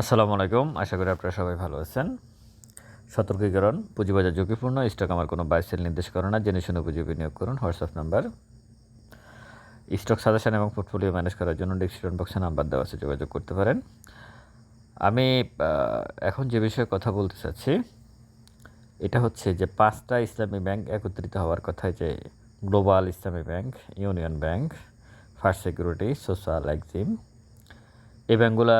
আসসালামু আলাইকুম। আশা করি আপনারা সবাই ভালো আছেন। সতর্কীকরণ, পুঁজিবাজার ঝুঁকিপূর্ণ স্টক আমার কোনো বাই সেল নির্দেশ করে না। জেনে শুনে পুঁজি বিনিয়োগ করুন হোয়াটসঅ্যাপ নাম্বার স্টক সাজেশন এবং পোর্টফোলিও ম্যানেজ করার জন্য ডিসক্রিপশন বক্সে নাম্বার দেওয়া আছে, যোগাযোগ করতে পারেন। আমি এখন যে বিষয়ে কথা বলতে চাচ্ছি, এটা হচ্ছে যে পাঁচটা ইসলামী ব্যাংক একত্রিত হওয়ার কথা যে global Islami bank, union bank, first security, social, Exim. এই ব্যাংকগুলা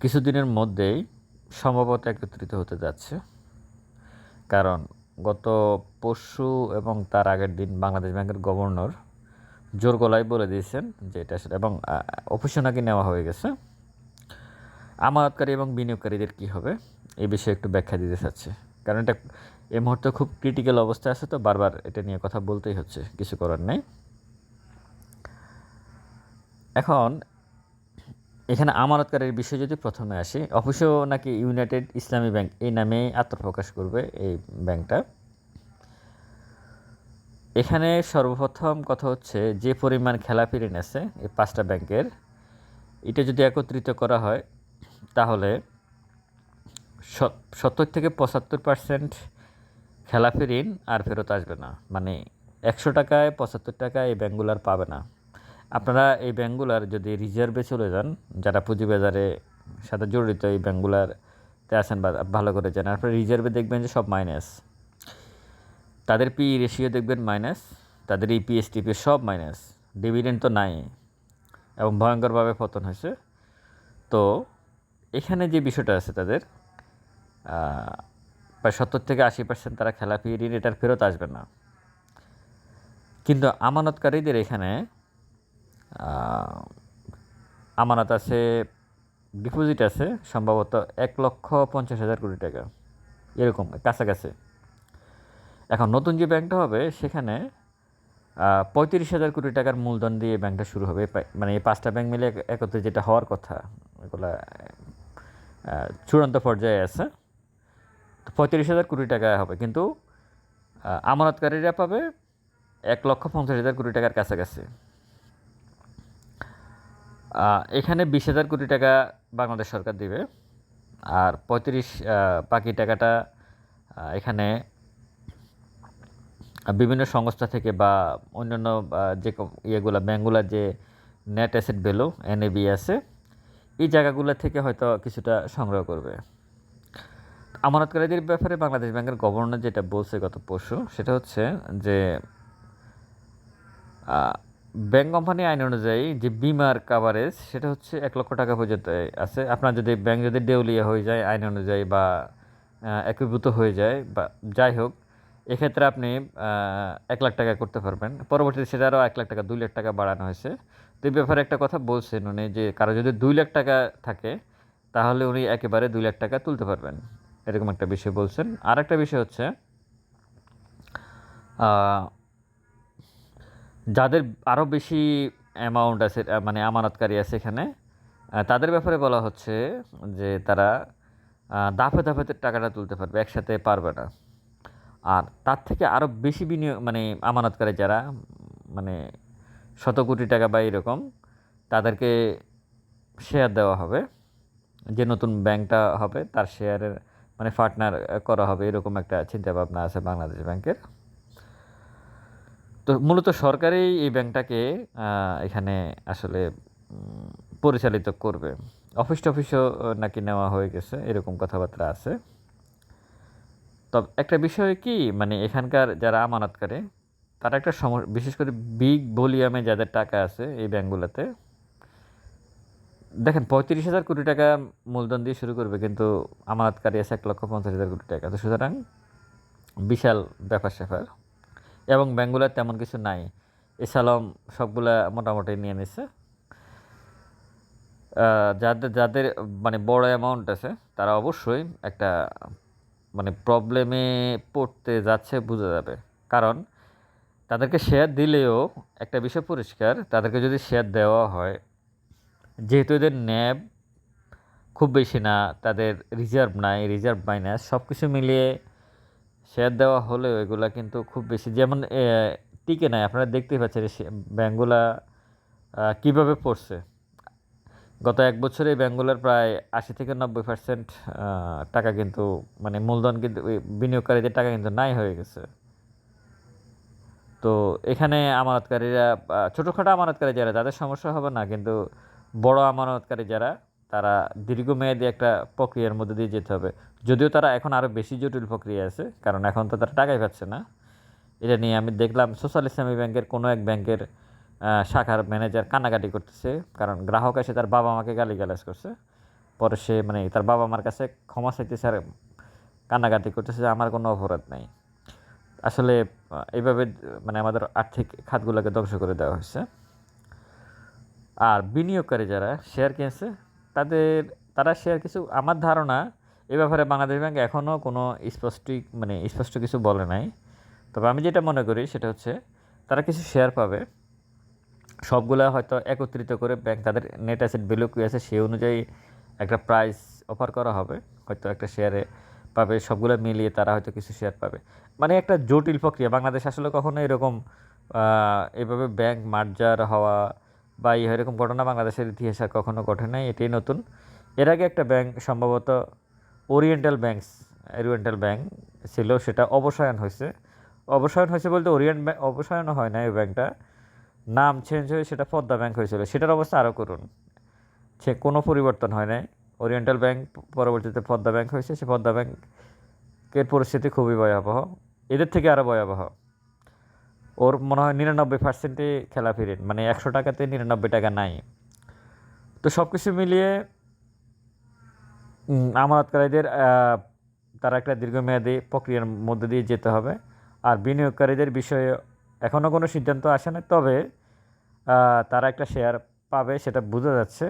কিছুদিনের মধ্যেই সম্ভবত একত্রিত হতে যাচ্ছে। কারণ গত পরশু এবং তার আগের দিন বাংলাদেশ ব্যাংকের গভর্নর জোর গলায় বলে দিয়েছেন যে এটা আসলে এবং অফিসও নাকি নেওয়া হয়ে গেছে। আমানতকারী এবং বিনিয়োগকারীদের কী হবে এই বিষয়ে একটু ব্যাখ্যা দিতে চাচ্ছে। কারণ এটা এই মুহূর্তে খুব ক্রিটিক্যাল অবস্থায় আছে তো বারবার এটা নিয়ে কথা বলতেই হচ্ছে, কিছু করার নেই। এখন এখানে আমানতকারের বিষয় যদি প্রথমে আসি অবশ্য নাকি ইউনাইটেড ইসলামী ব্যাংক এই নামেই আত্মপ্রকাশ করবে এই ব্যাংকটা। এখানে সর্বপ্রথম কথা হচ্ছে, যে পরিমাণ খেলাপি ঋণ আছে এই পাঁচটা ব্যাংকের, এটা যদি একত্রিত করা হয়, তাহলে সত- সত্তর থেকে পঁচাত্তর পার্সেন্ট খেলাপি ঋণ আর ফেরত আসবে না। মানে একশো টাকায় পঁচাত্তর টাকা এই ব্যাঙ্কগুলো আর পাবে না। আপনারা এই ব্যাঙ্কগুলার যদি রিজার্ভে চলে যান, যারা পুঁজিবাজারে সাথে জড়িত এই ব্যাঙ্কগুলারতে আসেন বা ভালো করে জানেন, আপনারা রিজার্ভে দেখবেন যে সব মাইনাস তাদের পি রেশিও দেখবেন মাইনাস তাদের E ইপিএস টিপিএস সব মাইনাস ডিভিডেন্ড তো নাই, এবং ভয়ঙ্করভাবে পতন হয়েছে। তো এখানে যে বিষয়টা আছে তাদের প্রায় সত্তর থেকে আশি পার্সেন্ট তারা খেলাপি ঋণ এটার ফেরত আসবে না। কিন্তু আমানতকারীদের এখানে আমানত আছে ডিপোজিট আছে সম্ভবত এক লক্ষ পঞ্চাশ হাজার কোটি টাকা। এরকম, কাছাকাছি। এখন নতুন যে ব্যাংকটা হবে, সেখানে পঁয়ত্রিশ হাজার কোটি টাকার মূলধন দিয়ে ব্যাংকটা শুরু হবে। মানে এই পাঁচটা ব্যাংক মিলে এক- একত্রে যেটা হওয়ার কথা, এগুলা চূড়ান্ত পর্যায়ে আছে। তো পঁয়ত্রিশ হাজার কোটি টাকা হবে, কিন্তু আমানতকারীরা পাবে এক লক্ষ পঞ্চাশ হাজার কোটি টাকার কাছাকাছি। এখানে বিশ হাজার কোটি টাকা বাংলাদেশ সরকার দিবে। আর পঁয়ত্রিশ বাকি টাকাটা এখানে বিভিন্ন সংস্থা থেকে বা অন্যান্য যে ইয়েগুলা ব্যাঙ্কগুলার যে নেট অ্যাসেট ভ্যালু এনএবি আছে, এই জায়গাগুলো থেকে হয়তো কিছুটা সংগ্রহ করবে। আমানতকারীদের ব্যাপারে বাংলাদেশ ব্যাংকের গভর্নর যেটা বলছে গত পরশু, সেটা হচ্ছে যে ব্যাংক কোম্পানি আইন অনুযায়ী যে বিমার কাভারেজ সেটা হচ্ছে এক লক্ষ টাকা পর্যন্ত আছে। আপনার যদি ব্যাংক যদি দেউলিয়া হয়ে যায়, আইন অনুযায়ী বা একীভূত হয়ে যায় বা যাই হোক, এক্ষেত্রে আপনি এক লাখ টাকা করতে পারবেন। পরবর্তীতে সেটা আরও এক লাখ টাকা, দুই লাখ টাকা বাড়ানো হয়েছে। তো এই ব্যাপারে একটা কথা বলছেন উনি যে কারও যদি দুই লাখ টাকা থাকে, তাহলে উনি একেবারে দুই লাখ টাকা তুলতে পারবেন। এরকম একটা বিষয় বলছেন। আর একটা বিষয় হচ্ছে যাদের আরও বেশি অ্যামাউন্ট আছে মানে আমানতকারী আছে এখানে তাদের ব্যাপারে বলা হচ্ছে যে তারা দাফে দাফে টাকাটা তুলতে পারবে, একসাথে পারবে না। আর তার থেকে আরও বেশি বিনিয়োগ মানে আমানতকারী যারা মানে শত কোটি টাকা বা এরকম, তাদেরকে শেয়ার দেওয়া হবে। যে নতুন ব্যাংকটা হবে, তার শেয়ারের মানে পার্টনার করা হবে, এরকম একটা চিন্তাভাবনা আছে বাংলাদেশ ব্যাংকের। তো মূলত সরকারই এই ব্যাংকটাকে এখানে আসলে পরিচালিত করবে। অফিস টফিসও নাকি নেওয়া হয়ে গেছে, এরকম কথাবার্তা আছে। তবে একটা বিষয় কি মানে এখানকার যারা আমানতকারী, তারা একটা সম, বিশেষ করে বিগ ভলিউমে যাদের টাকা আছে এই ব্যাংকগুলোতে, দেখেন পঁয়ত্রিশ হাজার কোটি টাকা মূলধন দিয়ে শুরু করবে, কিন্তু আমানতকারী আছে এক লক্ষ পঞ্চাশ হাজার কোটি টাকা। তো সুতরাং বিশাল ব্যাপার স্যাপার এবং ব্যাঙ্গুলার তেমন কিছু নাই। এসালম সবগুলা মোটামুটি নিয়ে নিছে। যাদের যাদের মানে বড় অ্যামাউন্ট আছে, তারা অবশ্যই একটা মানে প্রবলেমে পড়তে যাচ্ছে বোঝা যাবে। কারণ তাদেরকে শেয়ার দিলেও একটা বিষয় পরিষ্কার, তাদেরকে যদি শেয়ার দেওয়া হয়, যেহেতু এদের ন্যাব খুব বেশি না, তাদের রিজার্ভ নাই রিজার্ভ মাইনাস সব কিছু মিলিয়ে শেয়ার দেওয়া হলেও এগুলা কিন্তু খুব বেশি, যেমন টিকে নাই, আপনারা দেখতেই পাচ্ছেন ব্যাঙ্কগুলা কীভাবে পড়ছে। গত এক বছরে এই ব্যাঙ্কগুলোর প্রায় আশি থেকে নব্বই পার্সেন্ট টাকা কিন্তু মানে মূলধন কিন্তু বিনিয়োগকারীদের টাকা কিন্তু নাই হয়ে গেছে। তো এখানে আমানতকারীরা ছোটোখাটো আমানতকারী যারা, তাদের সমস্যা হবে না, কিন্তু বড় আমানতকারী যারা তারা দীর্ঘমেয়াদী একটা প্রক্রিয়ার মধ্যে দিয়ে যেতে হবে। যদিও তারা এখন আরও বেশি জটিল প্রক্রিয়া আছে, কারণ এখন তো তারা টাকাই পাচ্ছে না। এটা নিয়ে আমি দেখলাম সোশ্যাল ইসলামী ব্যাংকের কোনো এক ব্যাংকের শাখার ম্যানেজার কান্নাকাটি করতেছে, কারণ গ্রাহক এসে তার বাবা মাকে গালিগালাজ করছে। পরে সে মানে তার বাবা মার কাছে ক্ষমা চাইতেছে আর কান্নাকাটি করতেছে যে আমার কোনো অপরাধ নাই। আসলে এইভাবে মানে আমাদের আর্থিক খাতগুলোকে ধ্বংস করে দেওয়া হয়েছে। আর বিনিয়োগকারী যারা শেয়ার কিনছে তাদের, তারা শেয়ার কিছু, আমার ধারণা এ ব্যাপারে বাংলাদেশ ব্যাংক এখনও কোনো স্পষ্ট মানে স্পষ্ট কিছু বলে নাই। তবে আমি যেটা মনে করি সেটা হচ্ছে তারা কিছু শেয়ার পাবে। সবগুলা হয়তো একত্রিত করে ব্যাংক তাদের নেট অ্যাসেট ভ্যালু কী আছে সেই অনুযায়ী একটা প্রাইস অফার করা হবে। হয়তো একটা শেয়ারে পাবে, সবগুলো মিলিয়ে তারা হয়তো কিছু শেয়ার পাবে। মানে একটা জটিল প্রক্রিয়া। বাংলাদেশ আসলে কখনো এরকম এভাবে ব্যাংক মার্জার হওয়া বা এরকম ঘটনা বাংলাদেশের ইতিহাসে কখনো ঘটে নাই, এটাই নতুন। এর আগে একটা ব্যাংক, সম্ভবত ওরিয়েন্টাল ব্যাংকস ওরিয়েন্টাল ব্যাংক ছিল, সেটা অবসায়ন হয়েছে। অবসায়ন হয়েছে বলতে ওরিয়েন্ট ব্যাংক অবসায়নও হয় না এই ব্যাংকটা। নাম চেঞ্জ হয়ে সেটা পদ্মা ব্যাংক হয়েছিল। সেটার অবস্থা আরও করুন। সে কোনো পরিবর্তন হয় নাই। ওরিয়েন্টাল ব্যাংক পরবর্তীতে পদ্মা ব্যাংক হয়েছে। সে পদ্মা ব্যাংকের পরিস্থিতি খুবই ভয়াবহ। এদের থেকে আরও ভয়াবহ। ওর মনে হয় নিরানব্বই পার্সেন্টে খেলা ফিরেন মানে একশো টাকাতে নিরানব্বই টাকা নাই। তো সব কিছু মিলিয়ে আমানতকারীদের তারা একটা দীর্ঘমেয়াদী প্রক্রিয়ার মধ্যে দিয়ে যেতে হবে। আর বিনিয়োগকারীদের বিষয়ে এখনও কোনো সিদ্ধান্ত আসে না তবে তারা একটা শেয়ার পাবে সেটা বোঝা যাচ্ছে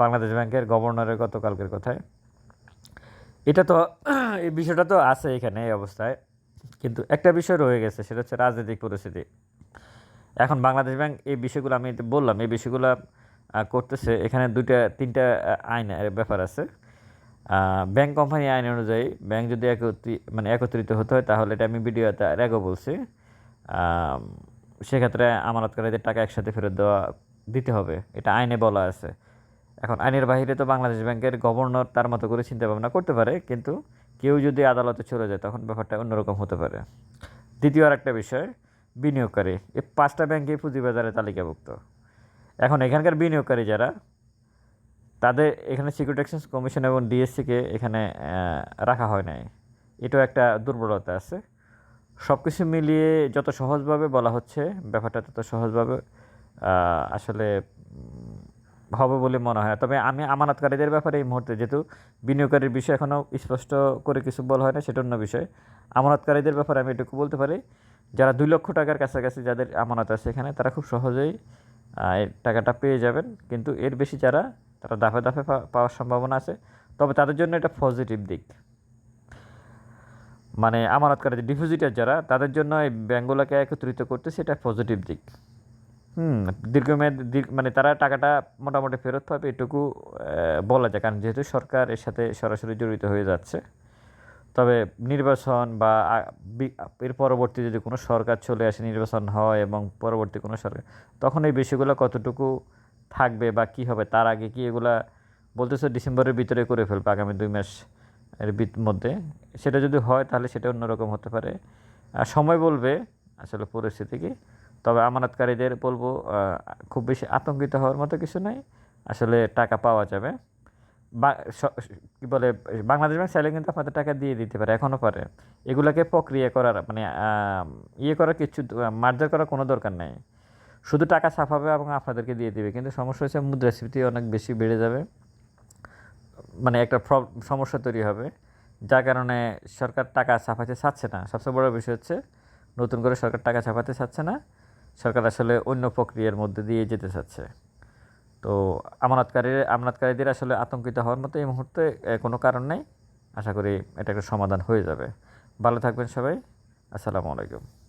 বাংলাদেশ ব্যাংকের গভর্নরের গতকালকের কথায়। এটা তো, এই বিষয়টা তো আছে এখানে এই অবস্থায়। কিন্তু একটা বিষয় রয়ে গেছে, সেটা হচ্ছে রাজনৈতিক পরিস্থিতি। এখন বাংলাদেশ ব্যাংক এই বিষয়গুলো আমি বললাম, এই বিষয়গুলো করতেছে, এখানে দুইটা, তিনটা আইন ব্যাপার আছে। ব্যাংক কোম্পানি আইন অনুযায়ী ব্যাংক যদি একত্রি মানে একত্রিত হতে হয়, তাহলে এটা আমি ভিডিওতে আগেও বলছি। সেক্ষেত্রে আমানতকারীদের টাকা একসাথে ফেরত দেওয়া দিতে হবে, এটা আইনে বলা আছে। এখন আইনের বাইরে তো বাংলাদেশ ব্যাংকের গভর্নর তার মতো করে চিন্তা ভাবনা করতে পারে, কিন্তু কেউ যদি আদালতে চলে যায়, তখন ব্যাপারটা অন্যরকম হতে পারে। দ্বিতীয় আর একটা বিষয়, বিনিয়োগকারী। এই পাঁচটা ব্যাংকে পুঁজিবাজারে তালিকাভুক্ত। এখন এখানকার বিনিয়োগকারী যারা, তাদের এখানে সিকিউরিটি এক্সচেঞ্জ কমিশন এবং ডিএসসিকে এখানে রাখা হয় নাই। এটাও একটা দুর্বলতা আছে। সব কিছু মিলিয়ে যত সহজভাবে বলা হচ্ছে, ব্যাপারটা তত সহজভাবে আসলে হবে বলে মনে হয়। তবে আমি আমানতকারীদের ব্যাপারে এই মুহূর্তে যেহেতু বিনিয়োগকারীর বিষয় এখনও স্পষ্ট করে কিছু বলা হয় না, সেটা অন্য বিষয়। আমানতকারীদের ব্যাপারে আমি এটুকু বলতে পারি, যারা দুই লক্ষ টাকার কাছাকাছি যাদের আমানত আছে এখানে, তারা খুব সহজেই টাকাটা পেয়ে যাবেন। কিন্তু এর বেশি যারা, তারা দাফে দাফে পাওয়ার সম্ভাবনা আছে। তবে তাদের জন্য এটা পজিটিভ দিক। মানে আমানতকারীদের ডিপোজিটার যারা, তাদের জন্য এই ব্যাঙ্কগুলোকে একত্রিত করতে সেটা পজিটিভ দিক। হুম, দীর্ঘমেয়াদ, দীর্ঘ মানে তারা টাকাটা মোটামুটি ফেরত পাবে এটুকু বলা যায়। কারণ যেহেতু সরকার এর সাথে সরাসরি জড়িত হয়ে যাচ্ছে, তবে নির্বাচন বা এর পরবর্তী যদি কোনো সরকার চলে আসে, নির্বাচন হয় এবং পরবর্তী কোনো সরকার, তখন এই বিষয়গুলো কতটুকু থাকবে বা কি হবে, তার আগে কি এগুলা বলতেছে ডিসেম্বরের ভিতরে করে ফেলবে আগামী দুই মাস এর মধ্যে? সেটা যদি হয় তাহলে সেটা অন্যরকম হতে পারে। আর সময় বলবে আসলে পরিস্থিতি কি? তবে আমানতকারীদের বলব খুব বেশি আতঙ্কিত হওয়ার মতো কিছু নাই। আসলে টাকা পাওয়া যাবে। কি বলে, বাংলাদেশ ব্যাংক চাইলে কিন্তু আপনাদের টাকা দিয়ে দিতে পারে এখনও পারে। এগুলোকে প্রক্রিয়া করার মানে ইয়ে করার কিছু মার্জার করার কোনো দরকার নেই। শুধু টাকা ছাপাবে এবং আপনাদেরকে দিয়ে দিবে, কিন্তু সমস্যা হচ্ছে মুদ্রাস্ফীতি অনেক বেশি বেড়ে যাবে। মানে একটা সমস্যা তৈরি হবে, যার কারণে সরকার টাকা ছাপাতে চাচ্ছে না। সবচেয়ে বড় বিষয় হচ্ছে, নতুন করে সরকার টাকা ছাপাতে চাচ্ছে না। সরকার আসলে অন্য প্রক্রিয়ার মধ্যে দিয়ে যেতে চাচ্ছে। তো আমানতকারী আমানতকারীদের আসলে আতঙ্কিত হওয়ার মতো এই মুহূর্তে কোনো কারণ নেই। আশা করি এটা একটা সমাধান হয়ে যাবে। ভালো থাকবেন সবাই। আসসালামু আলাইকুম।